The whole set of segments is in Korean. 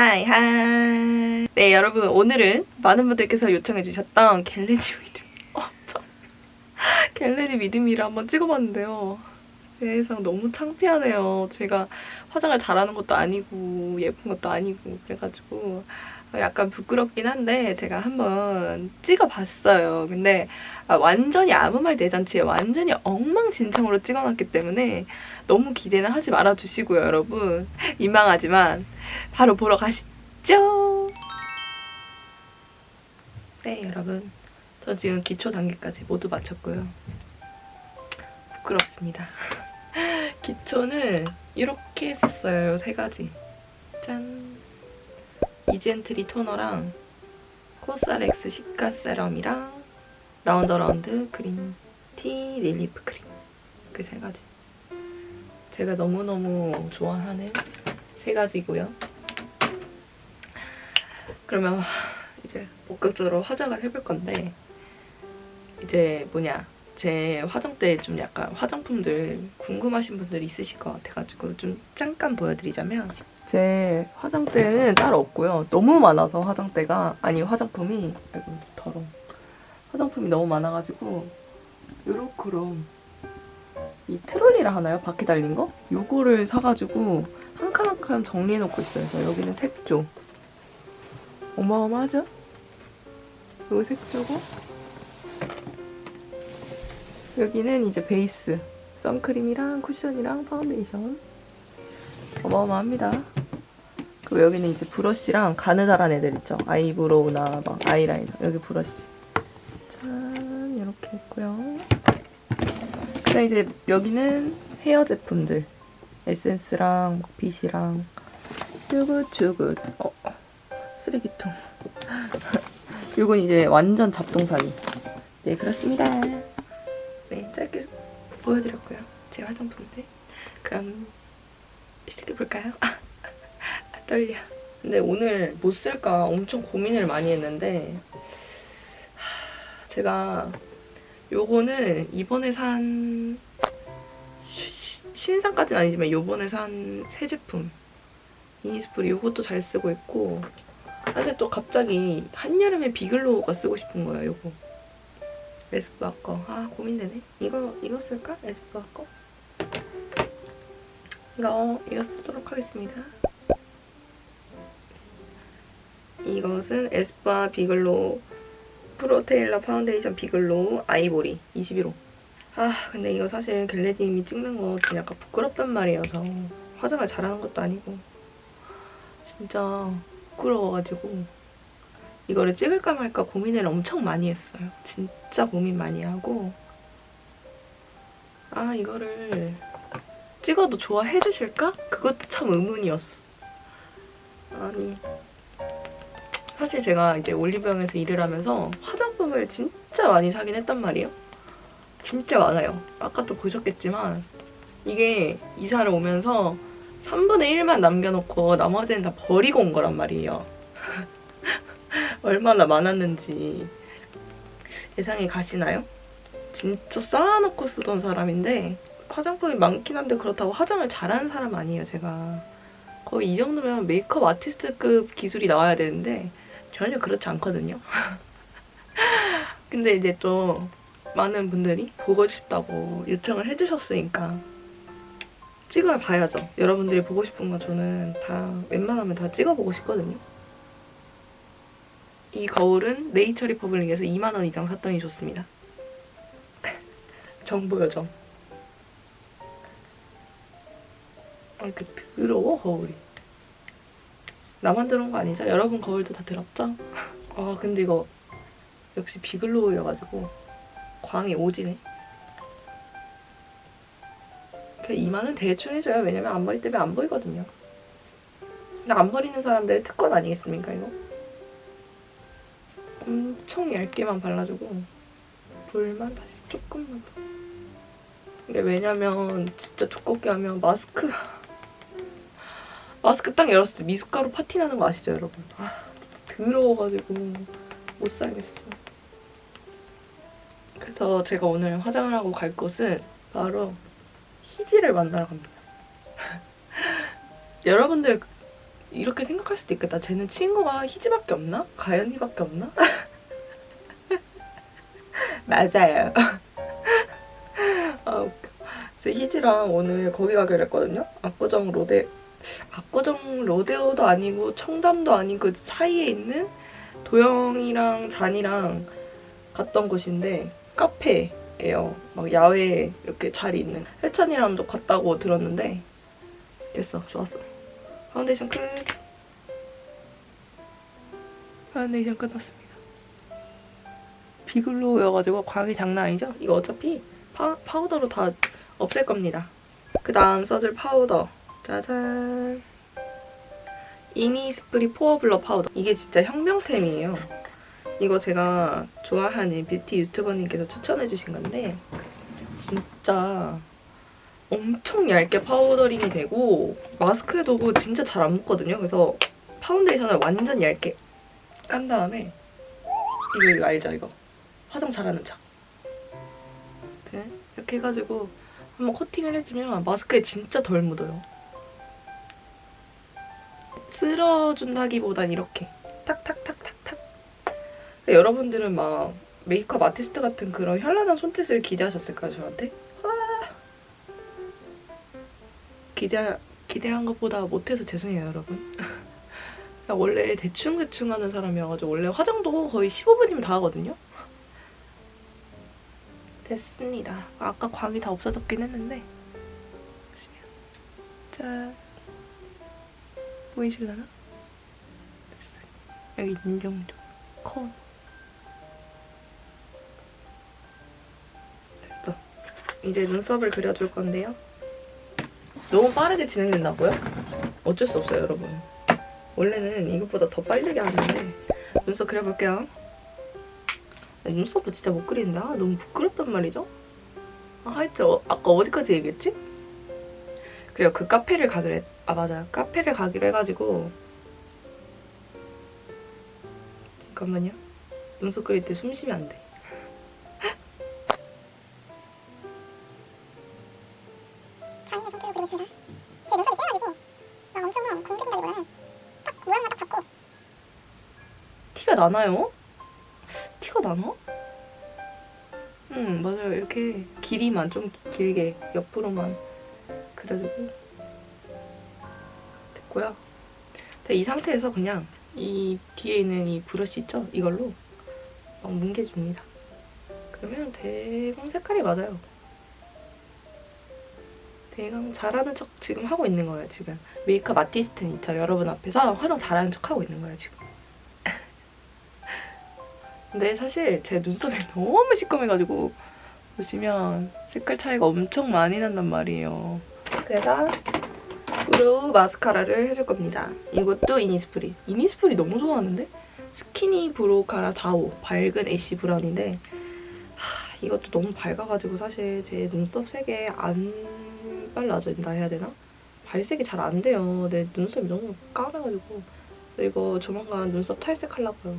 하이 하이 네 여러분 오늘은 많은 분들께서 요청해 주셨던 겟레디 믿음. 어, 저 겟레디 믿음이를 한번 찍어봤는데요. 세상 너무 창피하네요. 제가 화장을 잘하는 것도 아니고 예쁜 것도 아니고 그래가지고 약간 부끄럽긴 한데 제가 한번 찍어봤어요 근데 아, 완전히 아무 말 대잔치에 완전히 엉망진창으로 찍어놨기 때문에 너무 기대는 하지 말아주시고요 여러분 민망하지만 바로 보러 가시죠. 네, 여러분. 저 지금 기초 단계까지 모두 마쳤고요. 부끄럽습니다. 기초는 이렇게 했었어요. 세 가지. 짠. 이젠트리 토너랑 코스알엑스 시카 세럼이랑 라운드 라운드 그린 티 릴리프 크림. 그 세 가지. 제가 너무너무 좋아하는 세 가지고요. 그러면 이제 본격적으로 화장을 해볼 건데 이제 뭐냐 제 화장대 좀 약간 화장품들 궁금하신 분들 있으실 것 같아가지고 좀 잠깐 보여드리자면 제 화장대는 따로 없고요. 너무 많아서 화장대가 아니 화장품이 아이고 더러워 화장품이 너무 많아가지고 요렇게롬 이 트롤리라 하나요? 바퀴 달린 거? 요거를 사가지고 한 칸 한 칸 정리해놓고 있어요. 그래서 여기는 색조. 어마어마하죠? 여기 색조고 여기는 이제 베이스. 선크림이랑 쿠션이랑 파운데이션. 어마어마합니다. 그리고 여기는 이제 브러쉬랑 가느다란 애들 있죠. 아이브로우나 막 아이라이너. 여기 브러쉬. 짠, 이렇게 있고요. 그다음 이제 여기는 헤어 제품들. 에센스랑 막 빗이랑 쭈긋쭈긋 어 쓰레기통 이건 이제 완전 잡동사니 네 그렇습니다 네 짧게 보여드렸고요 제 화장품들 그럼 시작해볼까요? 아, 아 떨려. 근데 오늘 뭐 쓸까 엄청 고민을 많이 했는데 하, 제가 요거는 이번에 산 신상까지는 아니지만 요번에 산 새 제품 이니스프리 요것도 잘 쓰고 있고 아, 근데 또 갑자기 한여름에 비글로우가 쓰고 싶은 거예요 요거. 에스쁘아 거 아 고민되네. 이거 이거 쓸까? 에스쁘아 거 이거 이거 쓰도록 하겠습니다 이것은 에스쁘아 비글로우 프로테일러 파운데이션 비글로우 아이보리 21호. 아 근데 이거 사실 겟레디님이 찍는 거 좀 약간 부끄럽단 말이어서 화장을 잘하는 것도 아니고 진짜 부끄러워가지고 이거를 찍을까 말까 고민을 엄청 많이 했어요. 진짜 고민 많이 하고. 아 이거를 찍어도 좋아해 주실까? 그것도 참 의문이었어. 아니 사실 제가 이제 올리브영에서 일을 하면서 화장품을 진짜 많이 사긴 했단 말이에요 진짜 많아요. 아까 도 보셨겠지만 이게 이사를 오면서 3분의 1만 남겨놓고 나머지는 다 버리고 온 거란 말이에요. 얼마나 많았는지 예상이 가시나요? 진짜 쌓아놓고 쓰던 사람인데 화장품이 많긴 한데 그렇다고 화장을 잘하는 사람 아니에요, 제가. 거의 이 정도면 메이크업 아티스트급 기술이 나와야 되는데 전혀 그렇지 않거든요. 근데 이제 또 많은 분들이 보고 싶다고 요청을 해주셨으니까 찍어 봐야죠. 여러분들이 보고 싶은 거 저는 다 웬만하면 다 찍어보고 싶거든요. 이 거울은 네이처 리퍼블릭에서 2만원 이상 샀더니 좋습니다. 정보요, 정. 아, 이렇게 더러워, 거울이. 나만 들은 거 아니죠? 여러분 거울도 다 들었죠? 아, 근데 이거 역시 비글로우여가지고 광이 오지네. 그 이마는 대충 해줘요. 왜냐면 앞머리 때문에 안 보이거든요. 근데 안 버리는 사람들의 특권 아니겠습니까, 이거? 엄청 얇게만 발라주고 볼만 다시 조금만 더. 근데 왜냐면 진짜 두껍게 하면 마스크 마스크 딱 열었을 때 미숫가루 파티 나는 거 아시죠, 여러분? 아, 진짜 더러워가지고 못 살겠어. 그래서 제가 오늘 화장을 하고 갈 곳은 바로 희지를 만나러 갑니다. 여러분들 이렇게 생각할 수도 있겠다. 쟤는 친구가 희지밖에 없나? 가연이밖에 없나? 맞아요. 아. 그래서 희지랑 오늘 거기 가기로 했거든요. 압구정 로데 압구정 로데오도 아니고 청담도 아니고 그 사이에 있는 도영이랑 잔이랑 갔던 곳인데 카페예요. 막 야외 이렇게 자리 있는. 해찬이랑도 갔다고 들었는데 됐어, 좋았어. 파운데이션 끝. 파운데이션 끝났습니다. 비글로우여가지고 광이 장난 아니죠? 이거 어차피 파, 파우더로 다 없앨 겁니다. 그 다음 써줄 파우더. 짜잔. 이니스프리 포어 블러 파우더. 이게 진짜 혁명템이에요. 이거 제가 좋아하는 뷰티 유튜버님께서 추천해주신 건데 진짜 엄청 얇게 파우더링이 되고 마스크에도 진짜 잘 안 묻거든요. 그래서 파운데이션을 완전 얇게 깐 다음에 이거 이거 알죠 이거 화장 잘하는 척 네, 이렇게 해가지고 한번 코팅을 해주면 마스크에 진짜 덜 묻어요. 쓸어준다기보단 이렇게 탁탁탁탁탁. 여러분들은 막 메이크업 아티스트 같은 그런 현란한 손짓을 기대하셨을까요 저한테? 아. 기대 기대한 것보다 못해서 죄송해요 여러분. 원래 대충 대충 하는 사람이어가지고 원래 화장도 거의 15분이면 다 하거든요. 됐습니다. 아까 광이 다 없어졌긴 했는데. 짠. 보이실라나? 여기 인정도 콘. 됐어. 이제 눈썹을 그려줄 건데요. 너무 빠르게 진행된다고요? 어쩔 수 없어요, 여러분. 원래는 이것보다 더 빠르게 하는데 눈썹 그려볼게요. 눈썹도 진짜 못 그린다. 너무 부끄럽단 말이죠. 아, 하여튼 어, 아까 어디까지 얘기했지? 그래요. 그 카페를 가기로 했... 아 맞아요. 카페를 가기로 해가지고 잠깐만요. 눈썹 그릴 때 숨 쉬면 안 돼. 티가 나나요? 티가 나나? 응 맞아요 이렇게 길이만 좀 길게 옆으로만 그려주고 됐고요. 네, 이 상태에서 그냥 이 뒤에 있는 이 브러쉬 있죠? 이걸로 막 뭉개줍니다. 그러면 대강 색깔이 맞아요. 대강 잘하는 척 지금 하고 있는 거예요 지금. 메이크업 아티스트는 있죠 여러분 앞에서 화장 잘하는 척 하고 있는 거예요 지금. 근데 사실 제 눈썹이 너무 시꺼매가지고 보시면 색깔 차이가 엄청 많이 난단 말이에요. 그래서 브로우 마스카라를 해줄 겁니다. 이것도 이니스프리. 이니스프리 너무 좋아하는데? 스키니 브로우 카라 45 밝은 애쉬 브라운인데 하, 이것도 너무 밝아가지고 사실 제 눈썹 색에 안 빨라진다 해야 되나? 발색이 잘 안 돼요. 내 눈썹이 너무 까매가지고 이거 조만간 눈썹 탈색하려고요.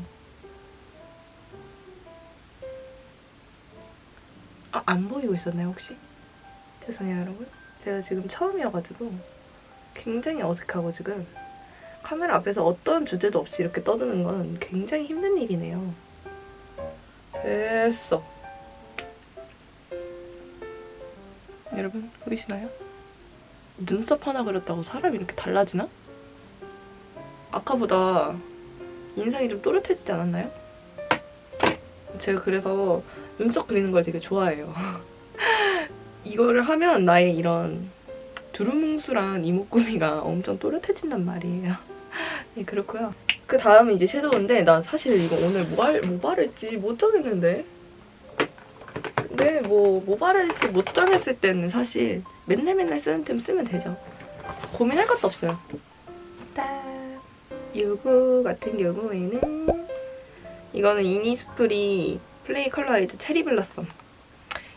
아, 안 보이고 있었나요, 혹시? 죄송해요, 여러분. 제가 지금 처음이어가지고 굉장히 어색하고 지금 카메라 앞에서 어떤 주제도 없이 이렇게 떠드는 건 굉장히 힘든 일이네요. 됐어. 여러분, 보이시나요? 눈썹 하나 그렸다고 사람이 이렇게 달라지나? 아까보다 인상이 좀 또렷해지지 않았나요? 제가 그래서 눈썹 그리는 걸 되게 좋아해요. 이거를 하면 나의 이런 두루뭉술한 이목구비가 엄청 또렷해진단 말이에요. 네, 그렇고요. 그 다음은 이제 섀도우인데 나 사실 이거 오늘 뭐, 할, 뭐 바를지 못 정했는데 근데 뭐, 뭐 바를지 못 정했을 때는 사실 맨날 맨날 쓰는 템 쓰면 되죠. 고민할 것도 없어요. 딱 요거 같은 경우에는 이거는 이니스프리 플레이 컬러라이트 체리 블라썸.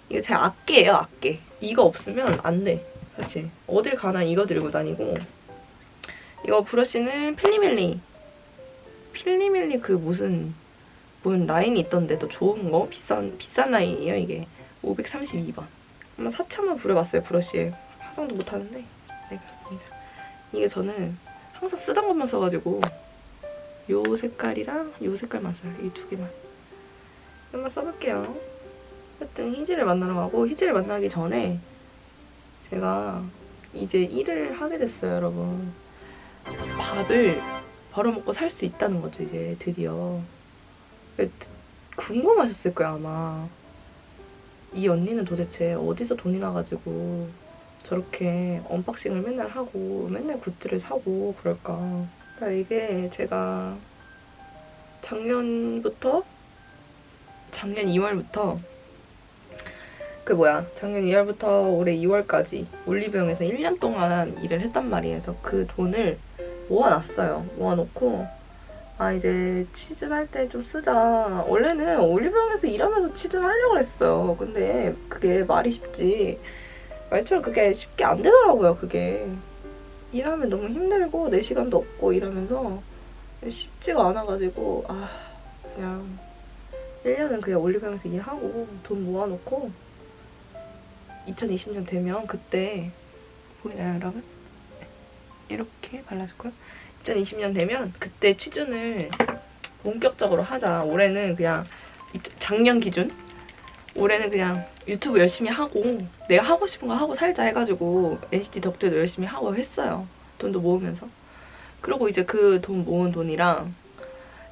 이거 제 악기예요, 악기. 이거 없으면 안 돼, 사실. 어딜 가나 이거 들고 다니고. 이거 브러쉬는 필리밀리. 필리밀리 그 무슨 무슨 라인이 있던데 더 좋은 거? 비싼 비싼 라인이에요, 이게. 532번. 한번 4천원 부려봤어요, 브러쉬에. 화장도 못하는데. 네, 그렇습니다. 이게 저는 항상 쓰던 것만 써가지고 요 색깔이랑 요 색깔만 써요. 이 두 개만. 한번 써볼게요. 하여튼 희지를 만나러 가고 희지를 만나기 전에 제가 이제 일을 하게 됐어요, 여러분. 밥을 벌어먹고 살 수 있다는 거죠, 이제 드디어. 궁금하셨을 거야, 아마. 이 언니는 도대체 어디서 돈이 나가지고 저렇게 언박싱을 맨날 하고 맨날 굿즈를 사고 그럴까. 그러니까 이게 제가 작년부터 작년 2월부터 그 뭐야 작년 2월부터 올해 2월까지 올리브영에서 1년 동안 일을 했단 말이에요. 그 돈을 모아놨어요. 모아놓고 아 이제 치즈 할때 좀 쓰자. 원래는 올리브영에서 일하면서 치즈 하려고 했어요. 근데 그게 말이 쉽지. 말처럼 그게 쉽게 안 되더라고요. 그게 일하면 너무 힘들고 내 시간도 없고 이러면서 쉽지가 않아가지고 아 그냥 1년은 그냥 올리브영에서 일하고 돈 모아놓고 2020년 되면 그때 보이나요 여러분? 이렇게 발라줄까요? 2020년 되면 그때 취준을 본격적으로 하자. 올해는 그냥 이- 작년 기준 올해는 그냥 유튜브 열심히 하고 내가 하고 싶은 거 하고 살자 해가지고 NCT 덕질도 열심히 하고 했어요. 돈도 모으면서. 그리고 이제 그 돈 모은 돈이랑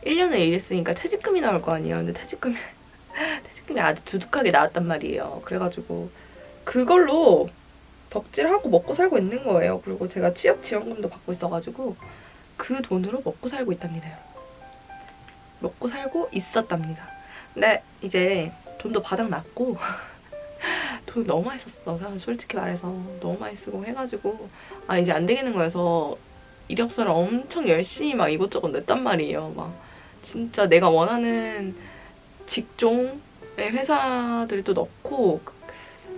1년을 일했으니까 퇴직금이 나올 거 아니에요. 근데 퇴직금이 퇴직금이 아주 두둑하게 나왔단 말이에요. 그래가지고 그걸로 덕질하고 먹고 살고 있는 거예요. 그리고 제가 취업 지원금도 받고 있어가지고 그 돈으로 먹고 살고 있답니다. 먹고 살고 있었답니다. 근데 이제 돈도 바닥 났고 돈 너무 많이 썼어. 솔직히 말해서 너무 많이 쓰고 해가지고 아 이제 안 되겠는 거여서 이력서를 엄청 열심히 막 이것저것 냈단 말이에요. 막 진짜 내가 원하는 직종의 회사들도 넣고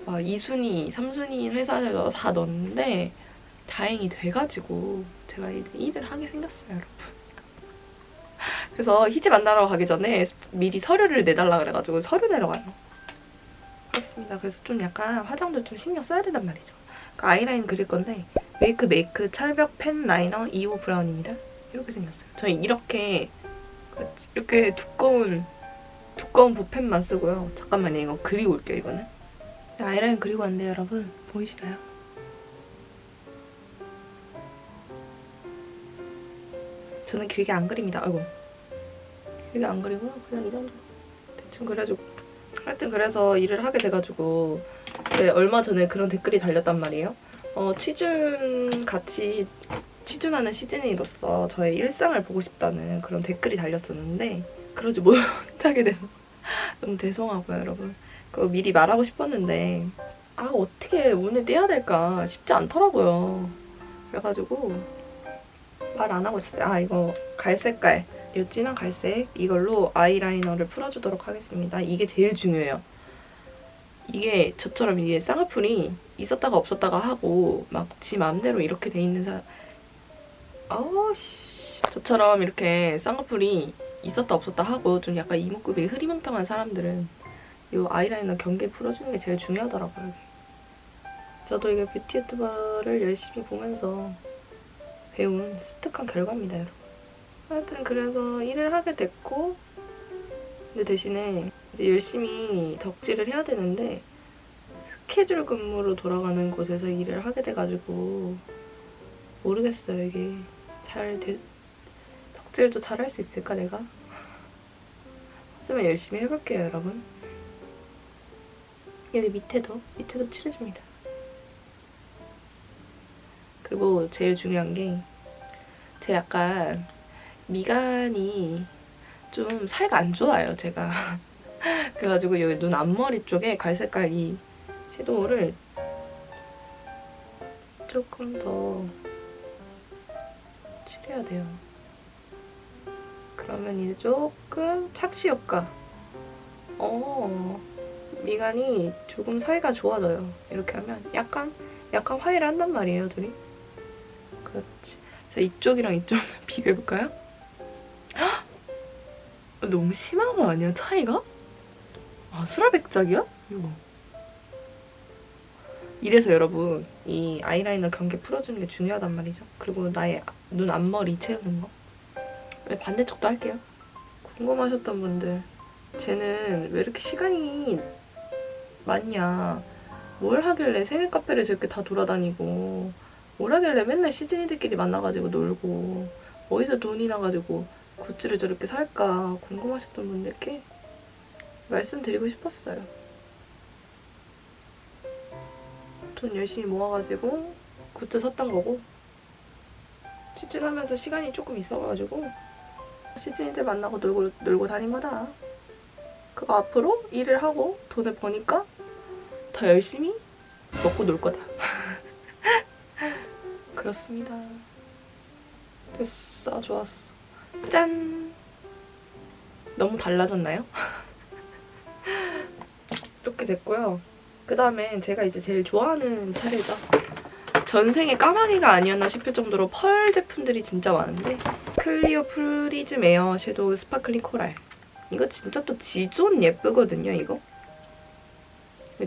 막 2순위, 3순위인 회사들도 다 넣었는데 다행히 돼가지고 제가 이제 일을 하게 생겼어요, 여러분. 그래서 희지 만나러 가기 전에 미리 서류를 내달라 그래가지고 서류 내러 가요. 그렇습니다. 그래서 좀 약간 화장도 좀 신경 써야 된단 말이죠. 그 아이라인 그릴 건데 메이크 메이크 찰벽 펜 라이너 2호 브라운입니다. 이렇게 생겼어요. 저는 이렇게. 이렇게 두꺼운 두꺼운 붓펜만 쓰고요. 잠깐만요. 이거 그리고 올게요. 이거는. 아이라인 그리고 왔는데 여러분 보이시나요? 저는 길게 안 그립니다. 아이고. 길게 안 그리고 그냥 이 정도 대충 그려주고 하여튼 그래서 일을 하게 돼가지고 네, 얼마 전에 그런 댓글이 달렸단 말이에요. 어, 취준 같이 취준하는 시즌이로서 저의 일상을 보고 싶다는 그런 댓글이 달렸었는데 그러지 못하게 돼서 너무 죄송하고요, 여러분. 그거 미리 말하고 싶었는데 아 어떻게 오늘 떼야 될까 쉽지 않더라고요. 그래가지고 말 안 하고 있어요. 아 이거 갈색깔 이 진한 갈색 이걸로 아이라이너를 풀어주도록 하겠습니다. 이게 제일 중요해요. 이게 저처럼 이게 쌍꺼풀이 있었다가 없었다가 하고 막 지 마음대로 이렇게 돼 있는 사 아우씨 저처럼 이렇게 쌍꺼풀이 있었다 없었다 하고 좀 약간 이목구비 흐리멍텅한 사람들은 이 아이라이너 경계 풀어주는 게 제일 중요하더라고요. 저도 이게 뷰티 유튜버를 열심히 보면서 배운 습득한 결과입니다, 여러분. 하여튼 그래서 일을 하게 됐고 근데 대신에 이제 열심히 덕질을 해야 되는데 스케줄 근무로 돌아가는 곳에서 일을 하게 돼가지고 모르겠어요, 이게 잘 돼, 덕질도 잘 할 수 있을까, 내가? 하지만 열심히 해볼게요, 여러분. 여기 밑에도 밑에도 칠해줍니다. 그리고 제일 중요한 게 제 약간 미간이 좀 사이가 안 좋아요, 제가. 그래가지고 여기 눈 앞머리 쪽에 갈색깔 이 섀도우를 조금 더 칠해야 돼요. 그러면 이제 조금 착시 효과. 어, 미간이 조금 사이가 좋아져요. 이렇게 하면 약간 약간 화해를 한단 말이에요, 둘이. 그렇지. 자, 이쪽이랑 이쪽 비교해볼까요? 헉! 너무 심한 거 아니야, 차이가? 아, 수라백작이야? 이거. 이래서 여러분 이 아이라이너 경계 풀어주는 게 중요하단 말이죠. 그리고 나의 눈 앞머리 채우는 거. 네, 반대쪽도 할게요. 궁금하셨던 분들, 쟤는 왜 이렇게 시간이 많냐? 뭘 하길래 생일 카페를 저렇게 다 돌아다니고 뭘 하길래 맨날 시즈니들끼리 만나가지고 놀고 어디서 돈이 나가지고 굿즈를 저렇게 살까 궁금하셨던 분들께 말씀드리고 싶었어요. 돈 열심히 모아가지고 굿즈 샀던 거고 취준하면서 시간이 조금 있어가지고 시즌이들 만나고 놀고, 놀고 다닌 거다. 그거 앞으로 일을 하고 돈을 버니까 더 열심히 먹고 놀 거다. 그렇습니다. 됐어, 좋았어. 짠! 너무 달라졌나요? 이렇게 됐고요. 그 다음에 제가 이제 제일 좋아하는 차례죠. 전생에 까마귀가 아니었나 싶을 정도로 펄 제품들이 진짜 많은데 클리오 프리즘 에어 섀도우 스파클링 코랄 이거 진짜 또 지존 예쁘거든요 이거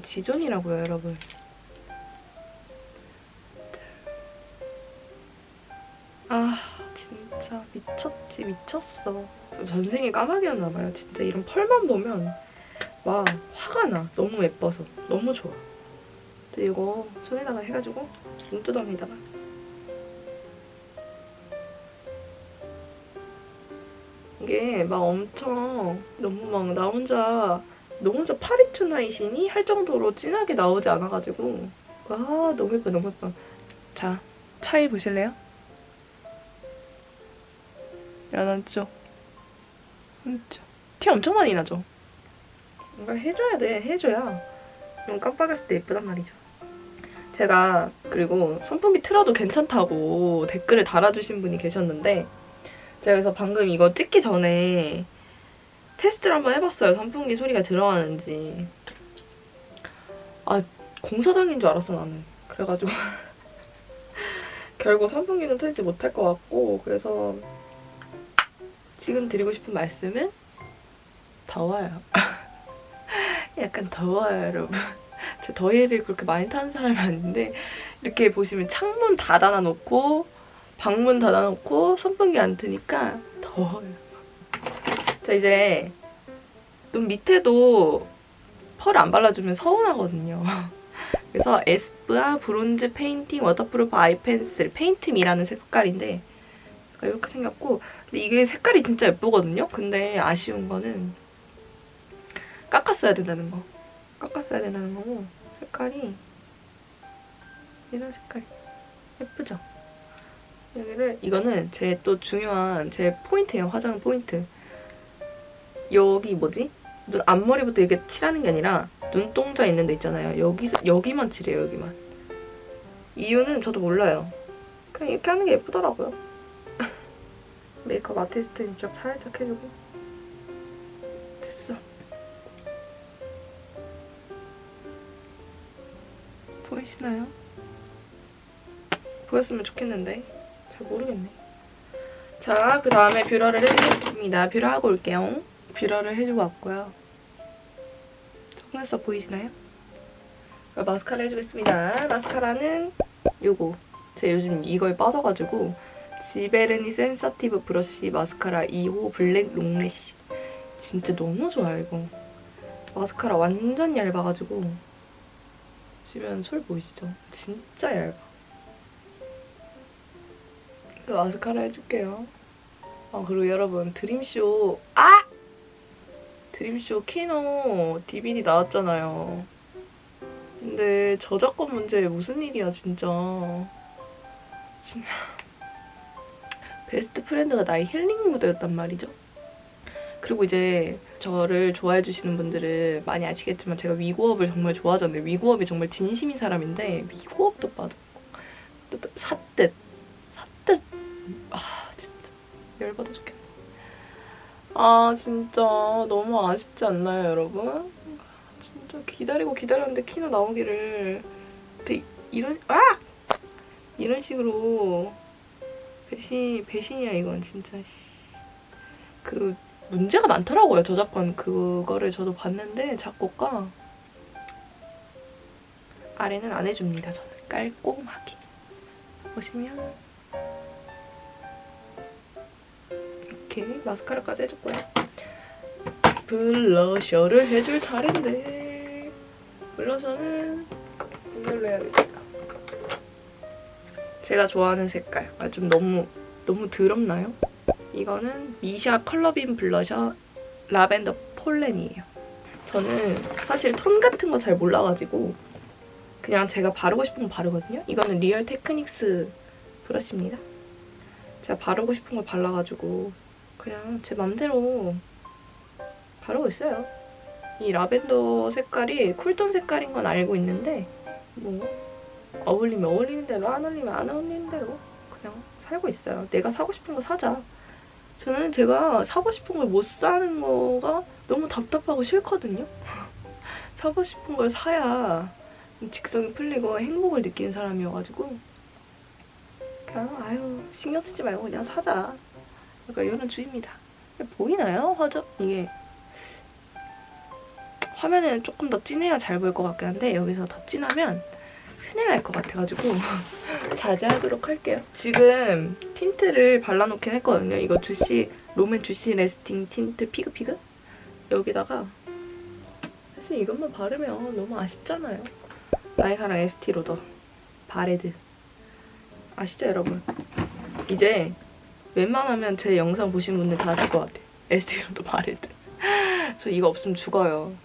지존이라고요 여러분. 아 진짜 미쳤지 미쳤어. 전생에 까마귀였나봐요. 진짜 이런 펄만 보면 와 화가 나. 너무 예뻐서. 너무 좋아. 이거 손에다가 해가지고 눈두덩이에다가. 이게 막 엄청 너무 막 나 혼자 너 혼자 파리투나이시니? 할 정도로 진하게 나오지 않아가지고. 와 너무 예뻐 너무 예뻐. 자 차이 보실래요? 연한 쪽 한쪽 티 엄청 많이 나죠? 뭔가 해줘야 돼 해줘야. 좀 깜빡했을 때 예쁘단 말이죠. 제가 그리고 선풍기 틀어도 괜찮다고 댓글을 달아주신 분이 계셨는데 제가 그래서 방금 이거 찍기 전에 테스트를 한번 해봤어요. 선풍기 소리가 들어가는지. 아 공사장인 줄 알았어 나는. 그래가지고 결국 선풍기는 틀지 못할 것 같고 그래서 지금 드리고 싶은 말씀은 더워요. 약간 더워요 여러분. 제 더위를 그렇게 많이 타는 사람이 아닌데 이렇게 보시면 창문 닫아놔 놓고 방문 닫아 놓고 선풍기 안 트니까 더워요. 자 이제 눈 밑에도 펄 안 발라주면 서운하거든요. 그래서 에스쁘아 브론즈 페인팅 워터프루프 아이 펜슬 페인트미라는 색깔인데 이렇게 생겼고 근데 이게 색깔이 진짜 예쁘거든요. 근데 아쉬운 거는 깎았어야 된다는 거. 깎았어야 된다는 거고 색깔이 이런 색깔 예쁘죠? 여기를 이거는 제 또 중요한 제 포인트예요 화장 포인트 여기 뭐지 눈 앞머리부터 이렇게 칠하는 게 아니라 눈동자 있는 데 있잖아요 여기 여기만 칠해요 여기만 이유는 저도 몰라요 그냥 이렇게 하는 게 예쁘더라고요 메이크업 아티스트 이쪽 살짝 해주고 됐어 보이시나요? 보였으면 좋겠는데 잘 모르겠네. 자, 그 다음에 뷰러를 해주겠습니다. 뷰러 하고 올게요. 뷰러를 해주고 왔고요. 속눈썹 보이시나요? 자, 마스카라 해주겠습니다. 마스카라는 요거. 제가 요즘 이거에 빠져가지고 지베르니 센서티브 브러쉬 마스카라 2호 블랙 롱래쉬. 진짜 너무 좋아요, 이거. 마스카라 완전 얇아가지고 보시면 솔 보이시죠? 진짜 얇아. 그 마스카라 해줄게요. 아 그리고 여러분 드림쇼 아 드림쇼 키노 DVD 나왔잖아요. 근데 저작권 문제 무슨 일이야 진짜. 진짜 베스트 프렌드가 나의 힐링 무대였단 말이죠. 그리고 이제 저를 좋아해 주시는 분들은 많이 아시겠지만 제가 위고업을 정말 좋아하잖아요. 위고업이 정말 진심인 사람인데 위고업도 빠졌고 사뜻 사뜻 아 진짜 열받아 죽겠네. 아 진짜. 너무 아쉽지 않나요, 여러분? 진짜 기다리고 기다렸는데 키노 나오기를. 이런 아! 이런 식으로 배신 배신이야 이건 진짜. 그 문제가 많더라고요 저작권. 그거를 저도 봤는데 작곡가 아래는 안 해줍니다. 저는. 깔끔하게. 보시면 이렇게 마스카라까지 해줬고요. 블러셔를 해줄 차례인데 블러셔는 이걸로 해야겠다. 제가 좋아하는 색깔. 아, 좀 너무 너무 더럽나요? 이거는 미샤 컬러빈 블러셔 라벤더 폴렌이에요. 저는 사실 톤 같은 거 잘 몰라가지고 그냥 제가 바르고 싶은 거 바르거든요. 이거는 리얼 테크닉스 브러쉬입니다. 제가 바르고 싶은 거 발라가지고 그냥 제 맘대로 바르고 있어요. 이 라벤더 색깔이 쿨톤 색깔인 건 알고 있는데 뭐 어울리면 어울리는 대로 안 어울리면 안 어울리는 대로 그냥 살고 있어요. 내가 사고 싶은 거 사자. 저는 제가 사고 싶은 걸 못 사는 거가 너무 답답하고 싫거든요. 사고 싶은 걸 사야 직성이 풀리고 행복을 느끼는 사람이어가지고 그냥 아유 신경 쓰지 말고 그냥 사자. 약간 이런 주의입니다. 보이나요? 화장 이게 화면에는 조금 더 진해야 잘 보일 것 같긴 한데 여기서 더 진하면 큰일 날 것 같아가지고 자제하도록 할게요. 지금 틴트를 발라놓긴 했거든요. 이거 주시 롬앤 주시 레스팅 틴트 피그피그 여기다가 사실 이것만 바르면 너무 아쉽잖아요. 나의 사랑 에스티 로더 바레드 아시죠 여러분? 이제 웬만하면 제 영상 보신 분들 다 아실 것 같아요. 에스티로더 바레드 저 이거 없으면 죽어요.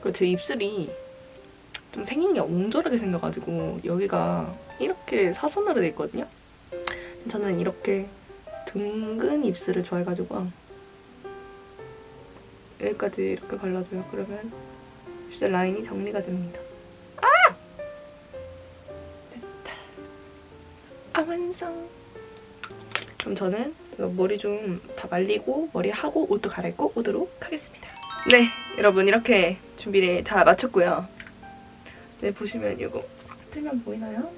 그리고 제 입술이 좀 생긴 게 옹졸하게 생겨가지고 여기가 이렇게 사선으로 돼 있거든요. 저는 이렇게 둥근 입술을 좋아해가지고 여기까지 이렇게 발라줘요. 그러면 입술 라인이 정리가 됩니다. 아! 됐다. 아 완성. 그럼 저는 머리 좀 다 말리고 머리 하고 옷도 갈아입고 오도록 하겠습니다. 네, 여러분 이렇게 준비를 다 마쳤고요. 네, 보시면 이거 틀면 보이나요?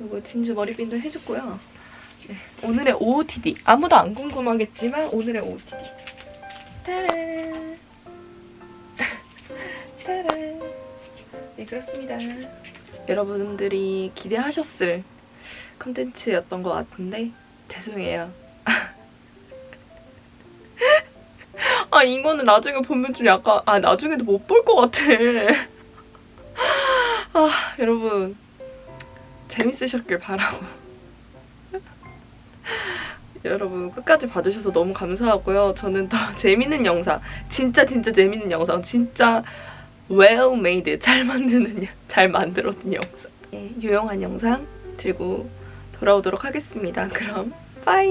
이거 진주 머리핀도 해줬고요. 네, 오늘의 OOTD 아무도 안 궁금하겠지만 오늘의 OOTD 따란 네 그렇습니다. 여러분들이 기대하셨을 컨텐츠였던 것 같은데 죄송해요. 아 이거는 나중에 보면 좀 약간 아 나중에도 못 볼 것 같아. 아 여러분 재밌으셨길 바라고. 여러분 끝까지 봐주셔서 너무 감사하고요. 저는 더 재밌는 영상, 진짜 진짜 재밌는 영상, 진짜 well made 잘 만드는 영- 잘 만들어진 영상, 예, 유용한 영상 들고 돌아오도록 하겠습니다. 그럼 빠이.